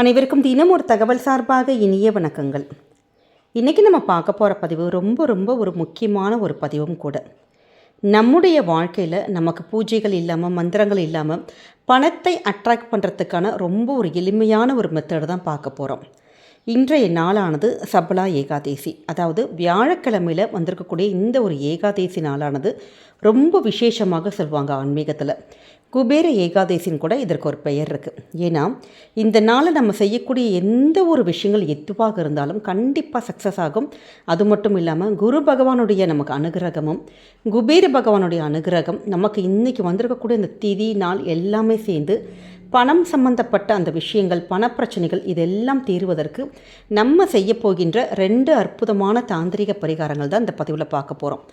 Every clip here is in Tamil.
அனைவருக்கும் தினம் ஒரு தகவல் சார்பாக இனிய வணக்கங்கள். இன்றைக்கி நம்ம பார்க்க போகிற பதிவு ரொம்ப ரொம்ப ஒரு முக்கியமான ஒரு பதிவும் கூட. நம்முடைய வாழ்க்கையில் நமக்கு பூஜைகள் இல்லாமல் மந்திரங்கள் இல்லாமல் பணத்தை அட்ராக்ட் பண்ணுறதுக்கான ரொம்ப ஒரு எளிமையான ஒரு மெத்தடு தான் பார்க்க போகிறோம் இன்றைய நாளானது சபலா ஏகாதேசி. அதாவது வியாழக்கிழமையில் வந்திருக்கக்கூடிய இந்த ஒரு ஏகாதேசி நாளானது ரொம்ப விசேஷமாக சொல்லுவாங்க ஆன்மீகத்தில். குபேர ஏகாதேசின்னு கூட இதற்கு ஒரு பெயர் இருக்குது ஏன்னா இந்த நாளை நம்ம செய்யக்கூடிய எந்த ஒரு விஷயங்கள் எதுவாக இருந்தாலும் கண்டிப்பாக சக்ஸஸ் ஆகும். அது மட்டும் இல்லாமல் குரு பகவானுடைய நமக்கு அனுகிரகமும் குபேர பகவானுடைய அனுகிரகம் நமக்கு இன்றைக்கி வந்திருக்கக்கூடிய இந்த திதி நாள் எல்லாமே சேர்ந்து பணம் சம்பந்தப்பட்ட அந்த விஷயங்கள் பணப்பிரச்சனைகள் இதெல்லாம் தீர்வதற்கு நம்ம செய்ய போகின்ற ரெண்டு அற்புதமான தாந்திரிக பரிகாரங்கள் தான் இந்த பதிவில் பார்க்க போகிறோம்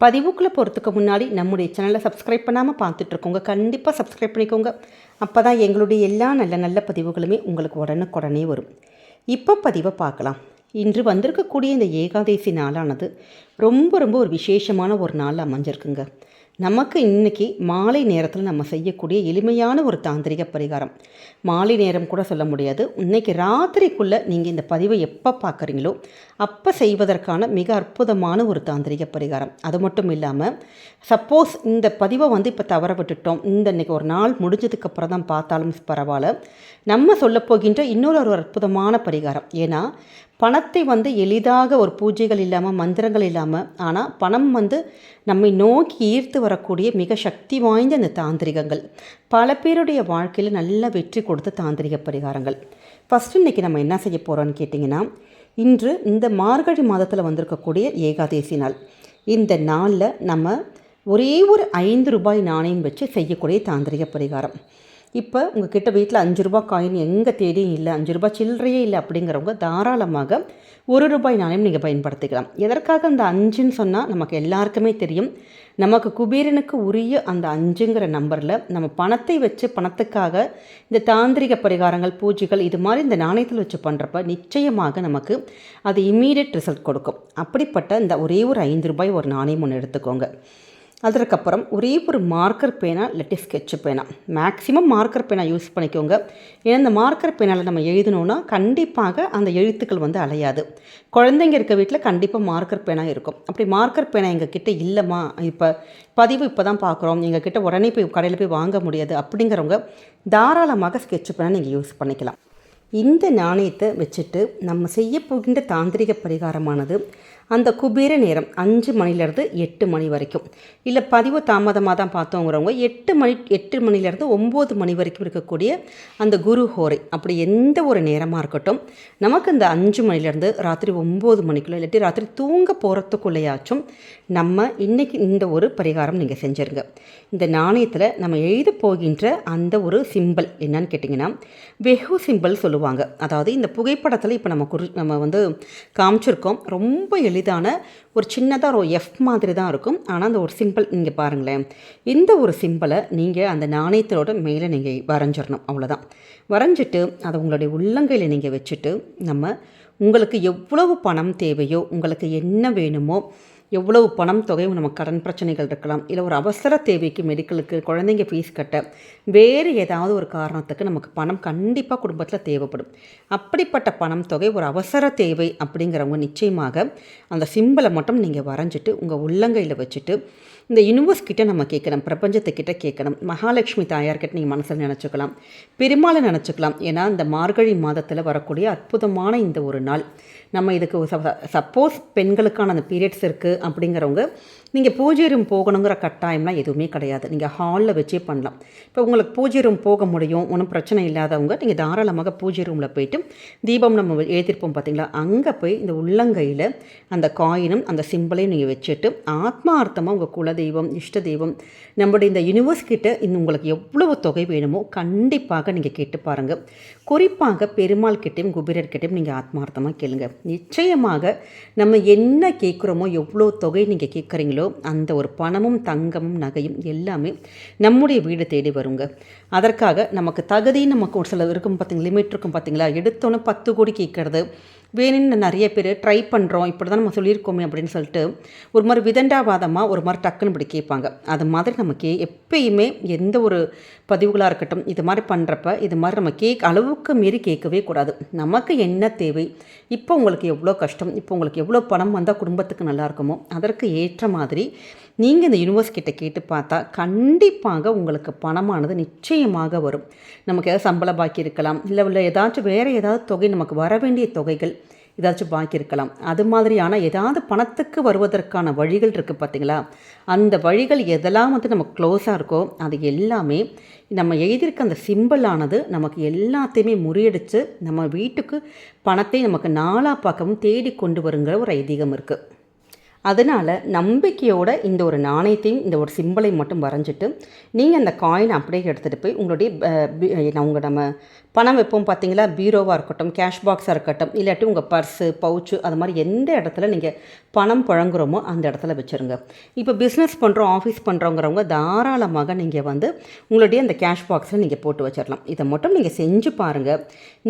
பதிவுக்குள்ளே போகிறதுக்கு முன்னாடி நம்முடைய சேனலை சப்ஸ்கிரைப் பண்ணாமல் பார்த்துட்ருக்கோங்க. கண்டிப்பாக சப்ஸ்கிரைப் பண்ணிக்கோங்க. அப்போ தான் எங்களுடைய எல்லா நல்ல நல்ல பதிவுகளுமே உங்களுக்கு உடனுக்குடனே வரும். இப்போ பதிவை பார்க்கலாம். இன்று வந்திருக்கக்கூடிய இந்த ஏகாதேசி நாளானது ரொம்ப ரொம்ப ஒரு விசேஷமான ஒரு நாள் அமைஞ்சிருக்குங்க. நமக்கு இன்றைக்கி மாலை நேரத்தில் நம்ம செய்யக்கூடிய எளிமையான ஒரு தாந்திரிக பரிகாரம். மாலை நேரம் கூட சொல்ல முடியாது. இன்றைக்கி ராத்திரிக்குள்ளே நீங்கள் இந்த பதிவை எப்போ பார்க்குறீங்களோ அப்போ செய்வதற்கான மிக அற்புதமான ஒரு தாந்திரிக பரிகாரம். அது மட்டும் இல்லாமல் சப்போஸ் இந்த பதிவை வந்து இப்போ தவற விட்டுட்டோம். இந்த இன்றைக்கி ஒரு நாள் முடிஞ்சதுக்கப்புறம் தான் பார்த்தாலும் பரவாயில்ல. நம்ம சொல்லப்போகின்ற இன்னொரு ஒரு அற்புதமான பரிகாரம். ஏன்னா பணத்தை வந்து எளிதாக ஒரு பூஜைகள் இல்லாமல் மந்திரங்கள் இல்லாமல் ஆனால் பணம் வந்து நம்மை நோக்கி ஈர்த்து வரக்கூடிய மிக சக்தி வாய்ந்த இந்த தாந்திரிகங்கள். பல பேருடைய வாழ்க்கையில் நல்ல வெற்றி கொடுத்த தாந்திரிக பரிகாரங்கள். ஃபஸ்ட்டு இன்றைக்கி நம்ம என்ன செய்ய போகிறோன்னு கேட்டிங்கன்னா இன்று இந்த மார்கழி மாதத்தில் வந்திருக்கக்கூடிய ஏகாதேசி நாள். இந்த நாளில் நம்ம ஒரே ஒரு ஐந்து ரூபாய் நாணயம் வச்சு செய்யக்கூடிய தாந்திரிக பரிகாரம். இப்போ உங்கள் கிட்ட வீட்டில் அஞ்சு ரூபா காயின் எங்கே தேடியும் இல்லை அஞ்சு ரூபாய் சில்லறையே இல்லை அப்படிங்கிறவங்க தாராளமாக ஒரு ரூபாய் நாணயம் நீங்கள் பயன்படுத்திக்கலாம். எதற்காக அந்த அஞ்சுன்னு சொன்னால் நமக்கு எல்லாருக்குமே தெரியும். நமக்கு குபேரனுக்கு உரிய அந்த அஞ்சுங்கிற நம்பரில் நம்ம பணத்தை வச்சு பணத்துக்காக இந்த தாந்திரிக பரிகாரங்கள் பூஜைகள் இது மாதிரி இந்த நாணயத்தில் வச்சு பண்ணுறப்ப நிச்சயமாக நமக்கு அது இம்மீடியட் ரிசல்ட் கொடுக்கும். அப்படிப்பட்ட இந்த ஒரே ஒரு ஐந்து ரூபாய் ஒரு நாணயம் ஒன்று எடுத்துக்கோங்க. அதற்கப்புறம் ஒரே ஒரு மார்க்கர் பேனா இல்லாட்டி ஸ்கெட்ச் பேனா மேக்ஸிமம் மார்க்கர் பேனா யூஸ் பண்ணிக்கோங்க. ஏன்னா இந்த மார்க்கர் பேனால் நம்ம எழுதணுன்னா கண்டிப்பாக அந்த எழுத்துக்கள் வந்து அலையாது. குழந்தைங்க இருக்க வீட்டில் கண்டிப்பாக மார்க்கர் பேனா இருக்கும். அப்படி மார்க்கர் பேனா எங்கள் கிட்டே இல்லைம்மா. இப்போ பதிவு இப்போ தான் பார்க்குறோம் எங்கள் கிட்டே உடனே போய் கடையில் போய் வாங்க முடியாது. அப்படிங்கிறவங்க தாராளமாக ஸ்கெட்ச் பேனா நீங்கள் யூஸ் பண்ணிக்கலாம். இந்த நாணயத்தை வச்சுட்டு நம்ம செய்ய போகின்ற தாந்திரிக பரிகாரமானது அந்த குபேர நேரம் அஞ்சு மணிலேருந்து எட்டு மணி வரைக்கும். இல்லை பதிவு தாமதமாக தான் பார்த்தோங்கிறவங்க எட்டு மணி எட்டு மணிலேருந்து ஒம்பது மணி வரைக்கும் இருக்கக்கூடிய அந்த குரு ஹோரை அப்படி எந்த ஒரு நேரமாக இருக்கட்டும் நமக்கு இந்த அஞ்சு மணிலேருந்து ராத்திரி ஒம்பது மணிக்குள்ளே இல்லாட்டி ராத்திரி தூங்க போகிறதுக்குள்ளேயாச்சும் நம்ம இன்றைக்கி இந்த ஒரு பரிகாரம் நீங்கள் செஞ்சுருங்க. இந்த நாணயத்தில் நம்ம எழுத போகின்ற அந்த ஒரு சிம்பிள் என்னன்னு கேட்டிங்கன்னா வெகு சிம்பிள் சொல்லுவாங்க. அதாவது இந்த புகைப்படத்தில் இப்போ நம்ம குறி நம்ம வந்து காமிச்சிருக்கோம். ரொம்ப எளிதான ஒரு சின்னதாக ஒரு எஃப் மாதிரி தான் இருக்கும். ஆனால் அந்த ஒரு சிம்பிள் நீங்கள் பாருங்களேன். இந்த ஒரு சிம்பிளை நீங்கள் அந்த நாணயத்தோட மேலே நீங்கள் வரைஞ்சிடணும் அவ்வளோதான் வரைஞ்சிட்டு அதை உங்களுடைய உள்ளங்கையில் நீங்கள் வச்சுட்டு நம்ம உங்களுக்கு எவ்வளவு பணம் தேவையோ உங்களுக்கு என்ன வேணுமோ எவ்வளவு பணம் தொகை நம்ம கடன் பிரச்சனைகள் இருக்கலாம் இல்லை ஒரு அவசர தேவைக்கு மெடிக்கலுக்கு குழந்தைங்க ஃபீஸ் கட்ட வேறு ஏதாவது ஒரு காரணத்துக்கு நமக்கு பணம் கண்டிப்பாக குடும்பத்தில் தேவைப்படும். அப்படிப்பட்ட பணம் தொகை ஒரு அவசர தேவை அப்படிங்கிறவங்க நிச்சயமாக அந்த சிம்பிளை மட்டும் நீங்கள் வரைஞ்சிட்டு உங்கள் உள்ளங்கையில் வச்சுட்டு இந்த யூனிவர்ஸ் கிட்ட நம்ம கேட்கணும் பிரபஞ்சத்துக்கிட்ட கேட்கணும் மகாலட்சுமி தாயார்கிட்ட நீங்கள் மனசில் நினச்சிக்கலாம் பெருமாளை நினச்சிக்கலாம். ஏன்னா இந்த மார்கழி மாதத்தில் வரக்கூடிய அற்புதமான இந்த ஒரு நாள். நம்ம இதுக்கு சப்போஸ் பெண்களுக்கான அந்த பீரியட்ஸ் இருக்குது அப்படிங்கிறவங்க நீங்கள் பூஜை ரூம் போகணுங்கிற கட்டாயம்லாம் எதுவுமே கிடையாது. நீங்கள் ஹாலில் வச்சே பண்ணலாம். இப்போ உங்களுக்கு பூஜை ரூம் போக முடியும் ஒன்றும் பிரச்சனை இல்லாதவங்க நீங்கள் தாராளமாக பூஜை ரூமில் போயிட்டு தீபம் நம்ம ஏற்றிருப்போம் பார்த்தீங்களா அங்கே போய் இந்த உள்ளங்கையில் அந்த காயினும் அந்த சிம்பிளையும் நீங்கள் வச்சுட்டு ஆத்மார்த்தமாக உங்கள் குலதெய்வம் இஷ்ட தெய்வம் நம்மளுடைய இந்த யூனிவர்ஸ் கிட்ட இன்னும் உங்களுக்கு எவ்வளவு தொகை வேணுமோ கண்டிப்பாக நீங்கள் கேட்டு பாருங்கள் குறிப்பாக பெருமாள் கிட்டையும் குபேரர்கிட்டையும் நீங்கள் ஆத்மார்த்தமாக கேளுங்க. நிச்சயமாக நம்ம என்ன கேட்குறோமோ எவ்வளோ தொகை நீங்கள் கேட்குறீங்களோ அந்த ஒரு பணமும் தங்கமும் நகையும் எல்லாமே நம்முடைய வீடு தேடி வருங்க. அதற்காக நமக்கு தகுதி நமக்கு ஒரு சில இருக்கும் பார்த்தீங்க லிமிட் இருக்கும் பார்த்தீங்களா எடுத்தோன்னே பத்து கோடி கேட்கறது வேணும்னு நிறைய பேர் ட்ரை பண்ணுறோம் இப்படி தான் நம்ம சொல்லியிருக்கோமே அப்படின்னு சொல்லிட்டு ஒரு மாதிரி விதண்டாவாதமாக ஒரு மாதிரி டக்குன்னு இப்படி கேட்பாங்க. அது மாதிரி நமக்கு எப்பயுமே எந்த ஒரு பதிவுகளாக இருக்கட்டும் இது மாதிரி பண்ணுறப்ப இது மாதிரி நம்ம கேக் அளவுக்கு மீறி கேட்கவே கூடாது. நமக்கு என்ன தேவை? இப்போ உங்களுக்கு எவ்வளோ கஷ்டம்? இப்போ உங்களுக்கு எவ்வளோ பணம் வந்தால் குடும்பத்துக்கு நல்லா இருக்குமோ? அதற்கு ஏற்ற மாதிரி நீங்கள் இந்த யூனிவர்ஸ் கிட்டே கேட்டு பார்த்தா கண்டிப்பாக உங்களுக்கு பணமானது நிச்சயமாக வரும். நமக்கு ஏதாவது சம்பள பாக்கி இருக்கலாம். இல்லை இல்லை ஏதாச்சும் வேறு ஏதாவது தொகை நமக்கு வர வேண்டிய தொகைகள் ஏதாச்சும் பாக்கி இருக்கலாம். அது மாதிரியான ஏதாவது பணத்துக்கு வருவதற்கான வழிகள் இருக்குது பார்த்தீங்களா? அந்த வழிகள் எதெல்லாம் வந்து நமக்கு க்ளோஸாக இருக்கோ அது எல்லாமே நம்ம எழுதியிருக்க அந்த சிம்பிளானது நமக்கு எல்லாத்தையுமே முறியடித்து நம்ம வீட்டுக்கு பணத்தை நமக்கு நாளாக பார்க்கவும் தேடி கொண்டு வருங்கிற ஒரு ஐதீகம் இருக்குது அதனால் நம்பிக்கையோட இந்த ஒரு நாணயத்தையும் இந்த ஒரு சிம்பிளையும் மட்டும் வரைஞ்சிட்டு நீங்கள் அந்த காயினை அப்படியே எடுத்துகிட்டு போய் உங்களுடைய உங்கள் நம்ம பணம் வைப்போம் பார்த்தீங்களா? பீரோவாக இருக்கட்டும் கேஷ் பாக்ஸாக இருக்கட்டும் இல்லாட்டி உங்கள் பர்ஸு பவுச்சு அது மாதிரி எந்த இடத்துல நீங்கள் பணம் புழங்குறோமோ அந்த இடத்துல வச்சுருங்க. இப்போ பிஸ்னஸ் பண்ணுறோம் ஆஃபீஸ் பண்ணுறோங்கிறவங்க தாராளமாக நீங்கள் வந்து உங்களுடைய அந்த கேஷ் பாக்ஸில் நீங்கள் போட்டு வச்சிடலாம் இதை மட்டும் நீங்கள் செஞ்சு பாருங்கள்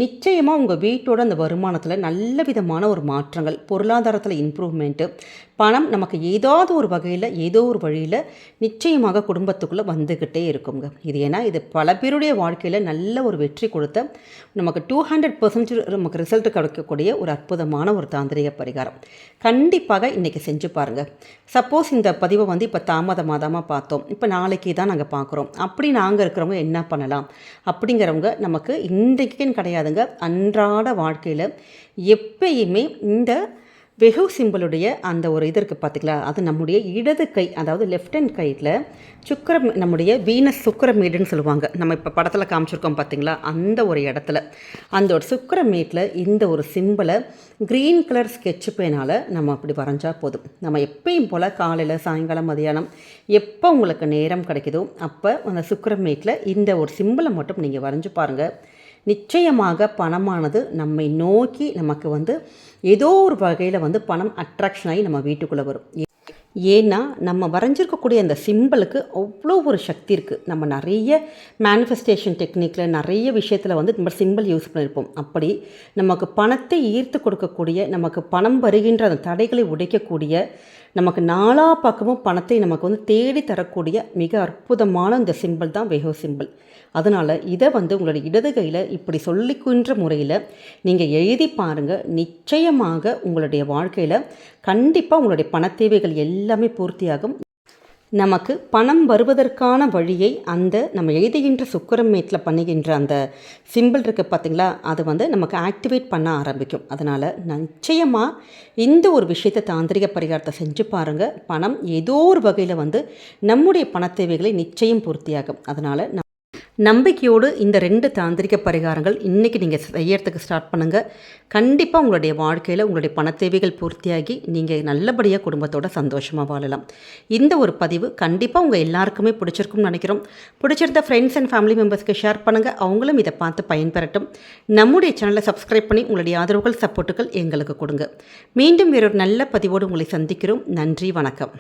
நிச்சயமாக உங்கள் வீட்டோட அந்த வருமானத்தில் நல்ல விதமான ஒரு மாற்றங்கள் பொருளாதாரத்தில் இம்ப்ரூவ்மெண்ட்டு பணம் நமக்கு ஏதாவது ஒரு வகையில் ஏதோ ஒரு வழியில் நிச்சயமாக குடும்பத்துக்குள்ளே வந்துக்கிட்டே இருக்குங்க. இது ஏன்னா இது பல பேருடைய வாழ்க்கையில் நல்ல ஒரு வெற்றி கொடுத்து நமக்கு டூ ஹண்ட்ரட் பர்சன்டேஜ் நமக்கு ரிசல்ட் கிடைக்கக்கூடிய ஒரு அற்புதமான ஒரு தாந்திரிக பரிகாரம். கண்டிப்பாக இன்றைக்கி செஞ்சு பாருங்கள் சப்போஸ் இந்த பதிவை வந்து இப்போ தாமதமாக தான் பார்த்தோம். இப்போ நாளைக்கு தான் நாங்கள் பார்க்குறோம். அப்படி நாங்கள் இருக்கிறவங்க என்ன பண்ணலாம்? அப்படிங்கிறவங்க நமக்கு இன்றைக்குன்னு கிடையாதுங்க. அன்றாட வாழ்க்கையில் எப்பயுமே இந்த வெகு சிம்பிளுடைய அந்த ஒரு இது இருக்குது பார்த்திங்களா அது நம்முடைய இடது கை அதாவது லெஃப்ட் ஹேண்ட் கையில் சுக்கர நம்முடைய வீனஸ் சுக்கரமேடுன்னு சொல்லுவாங்க. நம்ம இப்போ படத்தில் காமிச்சிருக்கோம் பார்த்திங்களா அந்த ஒரு இடத்துல. அந்த ஒரு சுக்கரமேட்டில் இந்த ஒரு சிம்பிளை க்ரீன் கலர் ஸ்கெட்சு பேனால் நம்ம அப்படி வரைஞ்சா போதும். நம்ம எப்பயும் போல் காலையில் சாயங்காலம் மதியானம் எப்போ உங்களுக்கு நேரம் கிடைக்குதோ அப்போ அந்த சுக்கரமேட்டில் இந்த ஒரு சிம்பிளை மட்டும் நீங்கள் வரைஞ்சி பாருங்கள் நிச்சயமாக பணமானது நம்மை நோக்கி நமக்கு வந்து ஏதோ ஒரு வகையில் வந்து பணம் அட்ராக்ஷன் ஆகி நம்ம வீட்டுக்குள்ளே வரும். ஏன்னா நம்ம வரைஞ்சிருக்கக்கூடிய அந்த சிம்பிளுக்கு அவ்வளோ ஒரு சக்தி இருக்குது நம்ம நிறைய மேனிஃபெஸ்டேஷன் டெக்னிக்கில் நிறைய விஷயத்தில் வந்து நம்ம சிம்பிள் யூஸ் பண்ணியிருப்போம் அப்படி நமக்கு பணத்தை ஈர்த்து கொடுக்கக்கூடிய நமக்கு பணம் வருகின்ற அந்த தடைகளை உடைக்கக்கூடிய நமக்கு நாலா பக்கமும் பணத்தை நமக்கு வந்து தேடி தரக்கூடிய மிக அற்புதமான இந்த சிம்பிள் தான் வெஹோ சிம்பிள் அதனால் இதை வந்து உங்களுடைய இடது கையில் இப்படி சொல்லிக்கின்ற முறையில் நீங்கள் எழுதி பாருங்கள் நிச்சயமாக உங்களுடைய வாழ்க்கையில் கண்டிப்பாக உங்களுடைய பண தேவைகள் எல்லாமே பூர்த்தியாகும். நமக்கு பணம் வருவதற்கான வழியை அந்த நம்ம எழுதுகின்ற சுக்கரமேட்டில் பண்ணுகின்ற அந்த சிம்பிள் இருக்குது பார்த்திங்களா? அது வந்து நமக்கு ஆக்டிவேட் பண்ண ஆரம்பிக்கும். அதனால் நிச்சயமாக இந்த ஒரு விஷயத்தை தாந்திரிக பரிகாரத்தை செஞ்சு பாருங்கள் பணம் ஏதோ ஒரு வகையில் வந்து நம்முடைய பண தேவைகளை நிச்சயம் பூர்த்தியாகும். அதனால் நம்பிக்கையோடு இந்த ரெண்டு தாந்திரிக பரிகாரங்கள் இன்றைக்கி நீங்கள் செய்யறதுக்கு ஸ்டார்ட் பண்ணுங்கள் கண்டிப்பாக உங்களுடைய வாழ்க்கையில் உங்களுடைய பண தேவைகள் பூர்த்தியாகி நீங்கள் நல்லபடியாக குடும்பத்தோட சந்தோஷமாக வாழலாம். இந்த ஒரு பதிவு கண்டிப்பாக உங்கள் எல்லாருக்குமே பிடிச்சிருக்கும்னு நினைக்கிறோம். பிடிச்சிருந்த ஃப்ரெண்ட்ஸ் அண்ட் ஃபேமிலி மெம்பர்ஸ்க்கு ஷேர் பண்ணுங்கள் அவங்களும் இதை பார்த்து பயன்பெறட்டும். நம்முடைய சேனலை சப்ஸ்கிரைப் பண்ணி உங்களுடைய ஆதரவுகள் சப்போர்ட்டுகள் எங்களுக்கு கொடுங்க. மீண்டும் வேறொரு நல்ல பதிவோடு உங்களை சந்திக்கிறோம். நன்றி வணக்கம்.